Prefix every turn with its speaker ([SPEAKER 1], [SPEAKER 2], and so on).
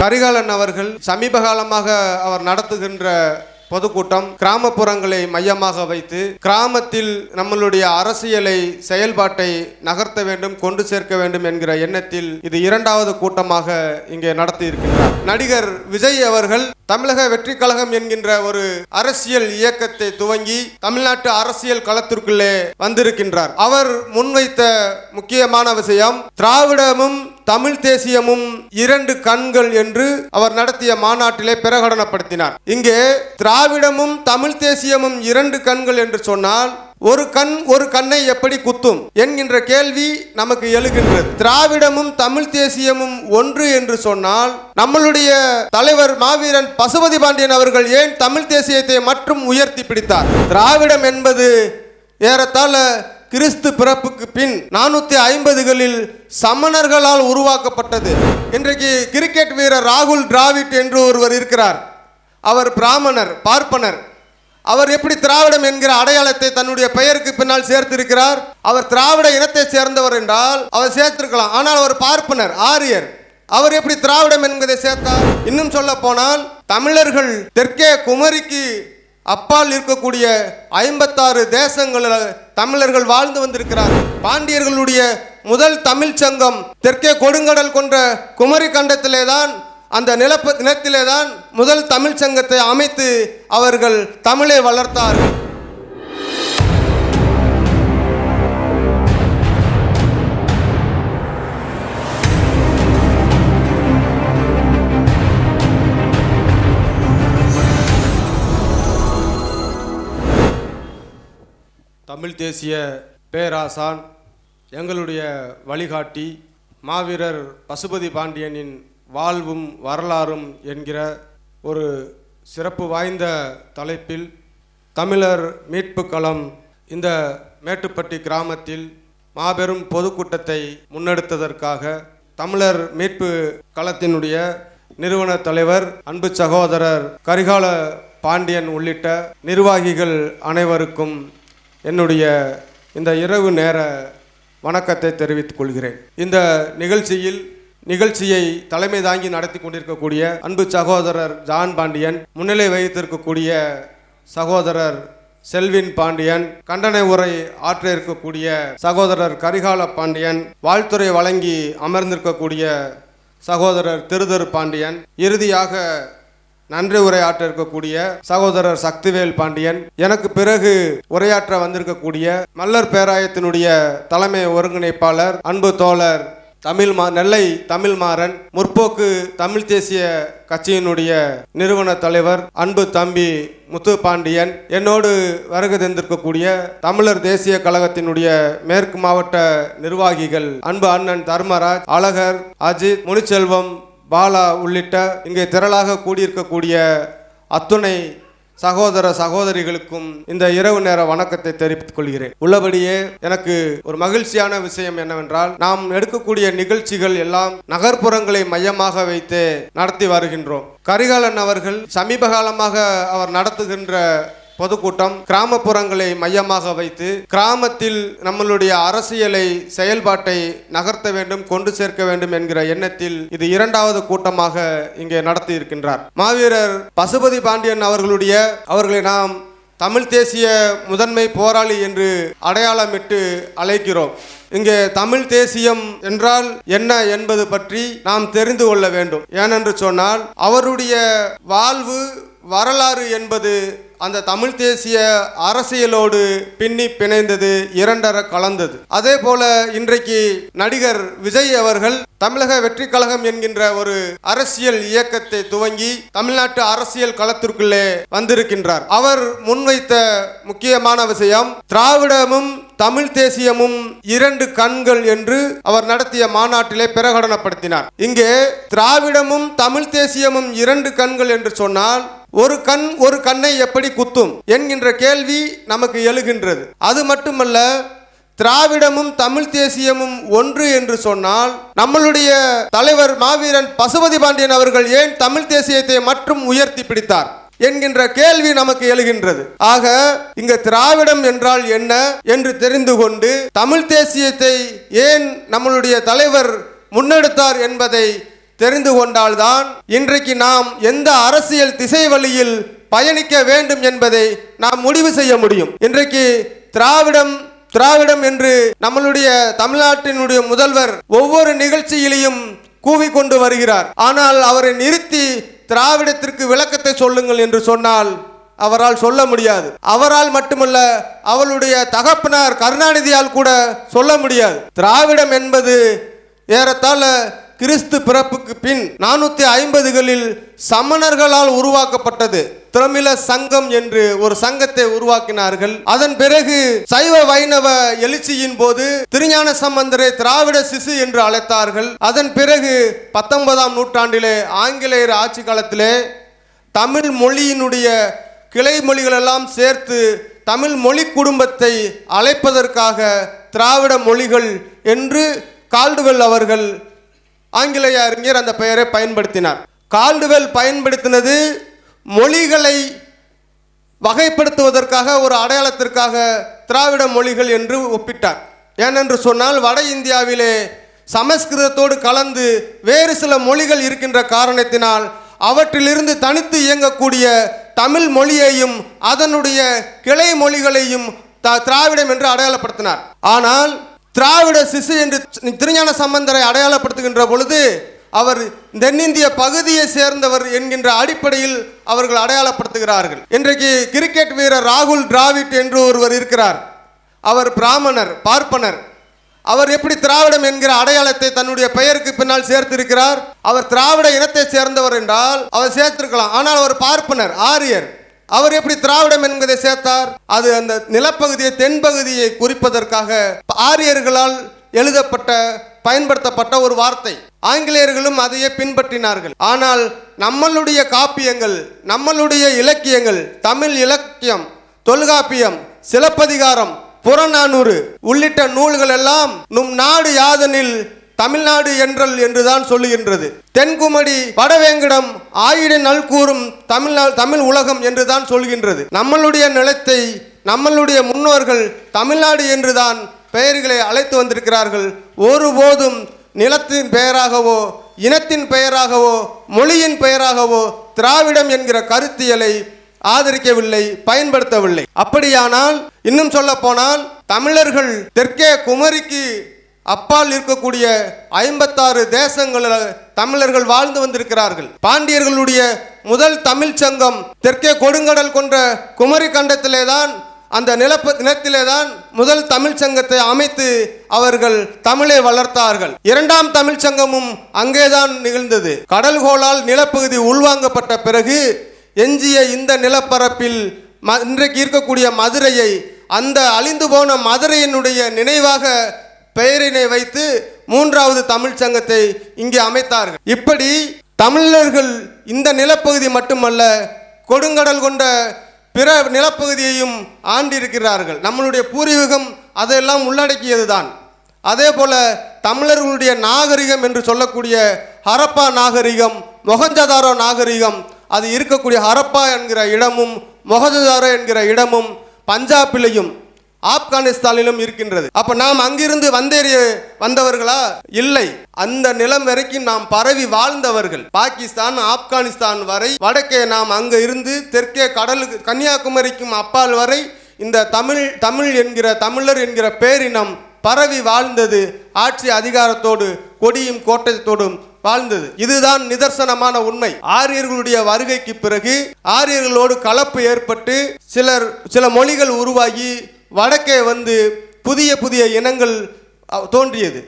[SPEAKER 1] கரிகாலன் அவர்கள் சமீப காலமாக அவர் நடத்துகின்ற பொதுக்கூட்டம் கிராமப்புறங்களை மையமாக வைத்து கிராமத்தில் நம்மளுடைய அரசியலை செயல்பாட்டை நகர்த்த வேண்டும் கொண்டு சேர்க்க வேண்டும் என்கிற எண்ணத்தில் இது இரண்டாவது கூட்டமாக இங்கே நடத்தி இருக்கின்றார் நடிகர் விஜய் அவர்கள் தமிழக வெற்றி கழகம் என்கின்ற ஒரு அரசியல் இயக்கத்தை துவங்கி தமிழ்நாட்டு அரசியல் களத்திற்குள்ளே வந்திருக்கின்றார். அவர் முன்வைத்த முக்கியமான விஷயம் திராவிடமும் தமிழ் தேசியமும் இரண்டு கண்கள் என்று அவர் நடத்திய மாநாட்டிலே பிரகடனப்படுத்தினார். இங்கே திராவிடமும் தமிழ் தேசியமும் இரண்டு கண்கள் என்று சொன்னால் ஒரு கண் ஒரு கண்ணை எப்படி குத்தும் என்கின்ற கேள்வி நமக்கு எழுகின்றது. திராவிடமும் தமிழ் தேசியமும் ஒன்று என்று சொன்னால் நம்மளுடைய தலைவர் மாவீரன் பசுபதி பாண்டியன் அவர்கள் ஏன் தமிழ் தேசியத்தை மட்டும் உயர்த்தி பிடித்தார்? திராவிடம் என்பது ஏறத்தாழ கிறிஸ்து பிறப்புக்கு பின் நானூற்றி ஐம்பதுகளில் சமணர்களால் உருவாக்கப்பட்டது. இன்றைக்கு கிரிக்கெட் வீரர் ராகுல் டிராவிட் என்று ஒருவர் இருக்கிறார். அவர் பிராமணர் பார்ப்பனர். அவர் எப்படி திராவிடம் என்கிற அடையாளத்தை தன்னுடைய பெயருக்கு பின்னால் சேர்த்திருக்கிறார்? அவர் திராவிட இனத்தை சேர்ந்தவர் என்றால் அவர் சேர்த்திருக்கலாம். ஆனால் அவர் பார்ப்பனர் ஆரியர். அவர் எப்படி திராவிடம் என்பதை சேர்த்தார்? இன்னும் சொல்ல போனால் தமிழர்கள் தெற்கே குமரிக்கு அப்பால் இருக்கக்கூடிய ஐம்பத்தாறு தேசங்களில் தமிழர்கள் வாழ்ந்து வந்திருக்கிறார்கள் பாண்டியர்களுடைய முதல் தமிழ் சங்கம் தெற்கே கொடுங்கடல் கொன்ற குமரி கண்டத்திலே தான் அந்த நிலப்ப நிலத்திலே தான் முதல் தமிழ் சங்கத்தை அமைத்து அவர்கள் தமிழை வளர்த்தார்கள். தமிழ் தேசிய பேராசான் எங்களுடைய வழிகாட்டி மாவீரர் பசுபதி பாண்டியனின் வாழ்வும் வரலாறும் என்கிற ஒரு சிறப்பு வாய்ந்த தலைப்பில் தமிழர் மீட்பு களம் இந்த மேட்டுப்பட்டி கிராமத்தில் மாபெரும் பொதுக்கூட்டத்தை முன்னெடுத்ததற்காக தமிழர் மீட்பு களத்தினுடைய நிறுவன தலைவர் அன்பு சகோதரர் கரிகால பாண்டியன் உள்ளிட்ட நிர்வாகிகள் அனைவருக்கும் என்னுடைய இந்த இரவு நேர வணக்கத்தை தெரிவித்துக் கொள்கிறேன். இந்த நிகழ்ச்சியில் நிகழ்ச்சியை தலைமை தாங்கி நடத்தி கொண்டிருக்கக்கூடிய அன்பு சகோதரர் ஜான் பாண்டியன் முன்னிலை வகித்திருக்கக்கூடிய சகோதரர் செல்வின் பாண்டியன் கண்டன உரை ஆற்ற இருக்கக்கூடிய சகோதரர் கரிகால பாண்டியன் வாழ்த்துறை வழங்கி அமர்ந்திருக்கக்கூடிய சகோதரர் திருதரு பாண்டியன் இறுதியாக நன்றி உரையாற்ற இருக்கக்கூடிய சகோதரர் சக்திவேல் பாண்டியன். எனக்கு பிறகு உரையாற்ற வந்திருக்கக்கூடிய மல்லர் பேராயத்தினுடைய தலைமை ஒருங்கிணைப்பாளர் அன்பு தோழர் தமிழ் மா நெல்லை தமிழ்மாறன் முற்போக்கு தமிழ் தேசிய கட்சியினுடைய நிறுவன தலைவர் அன்பு தம்பி முத்து பாண்டியன். என்னோடு வருகை தந்திருக்கக்கூடிய தமிழர் தேசிய கழகத்தினுடைய மேற்கு மாவட்ட நிர்வாகிகள் அன்பு அண்ணன் தர்மராஜ் அழகர் அஜித் முனிச்செல்வம் பாலா உள்ளிட்ட இங்கே திரளாக கூடியிருக்கக்கூடிய அத்துணை சகோதர சகோதரிகளுக்கும் இந்த இரவு நேர வணக்கத்தை தெரிவித்துக் கொள்கிறேன். உள்ளபடியே எனக்கு ஒரு மகிழ்ச்சியான விஷயம் என்னவென்றால் நாம் எடுக்கக்கூடிய நிகழ்ச்சிகள் எல்லாம் நகர்ப்புறங்களை மையமாக வைத்து நடத்தி வருகின்றோம். கரிகாலன் அவர்கள் சமீப காலமாக அவர் நடத்துகின்ற பொதுக்கூட்டம் கிராமப்புறங்களை மையமாக வைத்து கிராமத்தில் நம்மளுடைய அரசியலை செயல்பாட்டை நகர்த்த வேண்டும் கொண்டு சேர்க்க வேண்டும் என்கிற எண்ணத்தில் இது இரண்டாவது கூட்டமாக இங்கே நடத்தி இருக்கின்றார் மாவீரர் பசுபதி பாண்டியன் அவர்களுடைய அவர்களை நாம் தமிழ் தேசிய முதன்மை போராளி என்று அடையாளமிட்டு அழைக்கிறோம். இங்கே தமிழ் தேசியம் என்றால் என்ன என்பது பற்றி நாம் தெரிந்து கொள்ள வேண்டும். ஏனென்று சொன்னால் அவருடைய வாழ்வு வரலாறு என்பது அந்த தமிழ் தேசிய அரசியலோடு பின்னி பிணைந்தது இரண்டர கலந்தது. அதே போல இன்றைக்கு நடிகர் விஜய் அவர்கள் தமிழக வெற்றி கழகம் என்கின்ற ஒரு அரசியல் இயக்கத்தை துவங்கி தமிழ்நாட்டு அரசியல் களத்திற்குள்ளே வந்திருக்கின்றார். அவர் முன்வைத்த முக்கியமான விஷயம் திராவிடமும் தமிழ் தேசியமும் இரண்டு கண்கள் என்று அவர் நடத்திய மாநாட்டிலே பிரகடனப்படுத்தினார். இங்கே திராவிடமும் தமிழ் தேசியமும் இரண்டு கண்கள் என்று சொன்னால் ஒரு கண் ஒரு கண்ணை எப்படி குத்தும் என்கின்ற கேள்வி நமக்கு எழுகின்றது. அது மட்டுமல்ல திராவிடமும் தமிழ் தேசியமும் ஒன்று என்று சொன்னால் நம்மளுடைய தலைவர் மாவீரன் பசுபதி பாண்டியன் அவர்கள் ஏன் தமிழ் தேசியத்தை மற்றும் உயர்த்தி பிடித்தார் என்கின்ற கேள்வி நமக்கு எழுகின்றது. ஆக இங்க திராவிடம் என்றால் என்ன என்று தெரிந்து கொண்டு தமிழ் தேசியத்தை ஏன் நம்மளுடைய தலைவர் முன்னெடுத்தார் என்பதை தெரிந்து கொண்டால்தான் இன்றைக்கு நாம் எந்த அரசியல் திசை வழியில் பயணிக்க வேண்டும் என்பதை நாம் முடிவு செய்ய முடியும். இன்றைக்கு திராவிடம் திராவிடம் என்று நம்மளுடைய தமிழ்நாட்டினுடைய முதல்வர் ஒவ்வொரு நிகழ்ச்சியிலையும் கூவிக்கொண்டு வருகிறார். ஆனால் அவரை நிறுத்தி திராவிடத்திற்கு விளக்கத்தை சொல்லுங்கள் என்று சொன்னால் அவரால் சொல்ல முடியாது. அவரால் மட்டுமல்ல அவளுடைய தகப்பனார் கருணாநிதியால் கூட சொல்ல முடியாது. திராவிடம் என்பது ஏறத்தாழ கிறிஸ்து பிறப்புக்கு பின் நானூற்றி ஐம்பதுகளில் சமணர்களால் உருவாக்கப்பட்டது. திரமிழ சங்கம் என்று ஒரு சங்கத்தை உருவாக்கினார்கள். அதன் பிறகு சைவ வைணவ எழுச்சியின் போது திருஞான சம்பந்தரை திராவிட சிசு என்று அழைத்தார்கள். அதன் பிறகு பத்தொன்பதாம் நூற்றாண்டிலே ஆங்கிலேயர் ஆட்சி காலத்திலே தமிழ் மொழியினுடைய கிளை மொழிகளெல்லாம் சேர்த்து தமிழ் மொழி குடும்பத்தை அழைப்பதற்காக திராவிட மொழிகள் என்று கால்டுவெல் அவர்கள் ஆங்கிலேய அறிஞர் அந்த பெயரை பயன்படுத்தினார். கால்டுவெல் பயன்படுத்தினது மொழிகளை வகைப்படுத்துவதற்காக ஒரு அடையாளத்திற்காக திராவிட மொழிகள் என்று ஒப்பிட்டார். ஏனென்று சொன்னால் வட இந்தியாவிலே சமஸ்கிருதத்தோடு கலந்து வேறு சில மொழிகள் இருக்கின்ற காரணத்தினால் அவற்றிலிருந்து தனித்து இயங்கக்கூடிய தமிழ் மொழியையும் அதனுடைய கிளை மொழிகளையும் திராவிடம் என்று அடையாளப்படுத்தினார். ஆனால் திராவிட சிசு என்று திருஞான சம்பந்தரை அடையாளப்படுத்துகின்ற பொழுது அவர் தென்னிந்திய பகுதியை சேர்ந்தவர் என்கின்ற அடிப்படையில் அவர்கள் அடையாளப்படுத்துகிறார்கள். இன்றைக்கு கிரிக்கெட் வீரர் ராகுல் டிராவிட் என்று ஒருவர் இருக்கிறார். அவர் பிராமணர் பார்ப்பனர். அவர் எப்படி திராவிடம் என்கிற அடையாளத்தை தன்னுடைய பெயருக்கு பின்னால் சேர்த்திருக்கிறார்? அவர் திராவிட இனத்தை சேர்ந்தவர் என்றால் அவர் சேர்த்திருக்கலாம். ஆனால் அவர் பார்ப்பனர் ஆரியர். அவர் எப்படி திராவிடம் என்பதை சேர்த்தார். அது அந்த நிலப்பகுதியை தென்பகுதியை குறிப்பதற்காக ஆரியர்களால் எழுதப்பட்ட பயன்படுத்தப்பட்ட ஒரு வார்த்தை. ஆங்கிலேயர்களும் அதையே பின்பற்றினார்கள். ஆனால் நம்மளுடைய காப்பியங்கள் நம்மளுடைய இலக்கியங்கள் தமிழ் இலக்கியம் தொல்காப்பியம் சிலப்பதிகாரம் புறநானூறு உள்ளிட்ட நூல்கள் எல்லாம் நும் நாடு யாதனில் தமிழ்நாடு என்றல் என்றுதான் சொல்லுகின்றது. தென்குமடி வடவேங்கடம் ஆயிட நல்கூறும் தமிழ்நாள் தமிழ் உலகம் என்றுதான் சொல்கின்றது நம்மளுடைய நிலத்தை நம்மளுடைய முன்னோர்கள் தமிழ்நாடு என்றுதான் பெயர்களை அழைத்து வந்திருக்கிறார்கள். ஒருபோதும் நிலத்தின் பெயராகவோ இனத்தின் பெயராகவோ மொழியின் பெயராகவோ திராவிடம் என்கிற கருத்தியலை ஆதரிக்கவில்லை பயன்படுத்தவில்லை. அப்படியானால் இன்னும் சொல்ல போனால் தமிழர்கள் தெற்கே குமரிக்கு அப்பால் இருக்கக்கூடிய ஐம்பத்தாறு தேசங்களில் தமிழர்கள் வாழ்ந்து வந்திருக்கிறார்கள். பாண்டியர்களுடைய முதல் தமிழ் சங்கம் தெற்கே கொடுங்கடல் கொன்ற குமரி கண்டத்திலே தான் அந்த நிலப்ப நிலத்திலே தான் முதல் தமிழ் சங்கத்தை அமைத்து அவர்கள் தமிழை வளர்த்தார்கள். இரண்டாம் தமிழ் சங்கமும் அங்கேதான் நிகழ்ந்தது. கடல்கோளால் நிலப்பகுதி உள்வாங்கப்பட்ட பிறகு எஞ்சிய இந்த நிலப்பரப்பில் ம- இன்றைக்கு இருக்கக்கூடிய மதுரையை அந்த அழிந்து போன மதுரையினுடைய நினைவாக பெயரினை வைத்து மூன்றாவது தமிழ் சங்கத்தை இங்கே அமைத்தார்கள். இப்படி தமிழர்கள் இந்த நிலப்பகுதி மட்டுமல்ல கொடுங்கடல் கொண்ட பிற நிலப்பகுதியையும் ஆண்டிருக்கிறார்கள். நம்மளுடைய பூர்வீகம் அதையெல்லாம் உள்ளடக்கியதுதான். அதே போல தமிழர்களுடைய நாகரிகம் என்று சொல்லக்கூடிய ஹரப்பா நாகரிகம் மொகஞ்சதாரோ நாகரிகம் அது இருக்கக்கூடிய ஹரப்பா என்கிற இடமும் மொகஞ்சதாரோ என்கிற இடமும் பஞ்சாபிலையும் ஆப்கானிஸ்தானிலும் இருக்கின்றது. அப்ப நாம் அங்கிருந்து வந்தேறிய வந்தவர்களா? இல்லை. அந்த நிலம் வரைக்கும் நாம் பரவி வாழ்ந்தவர்கள். பாகிஸ்தான் ஆப்கானிஸ்தான் வரை வடக்கே நாம் அங்க இருந்து தெற்கே கடலுக்கு கன்னியாகுமரிக்கும் அப்பால் வரை இந்த தமிழ் தமிழ் என்கிற தமிழர் என்கிற பேரினம் பரவி வாழ்ந்தது. ஆட்சி அதிகாரத்தோடு கொடியும் கோட்டத்தோடும் வாழ்ந்தது. இதுதான் நிதர்சனமான உண்மை. ஆரியர்களுடைய வருகைக்கு பிறகு ஆரியர்களோடு கலப்பு ஏற்பட்டு சிலர் சில மொழிகள் உருவாகி வடக்கே வந்து புதிய புதிய இனங்கள் தோன்றியது.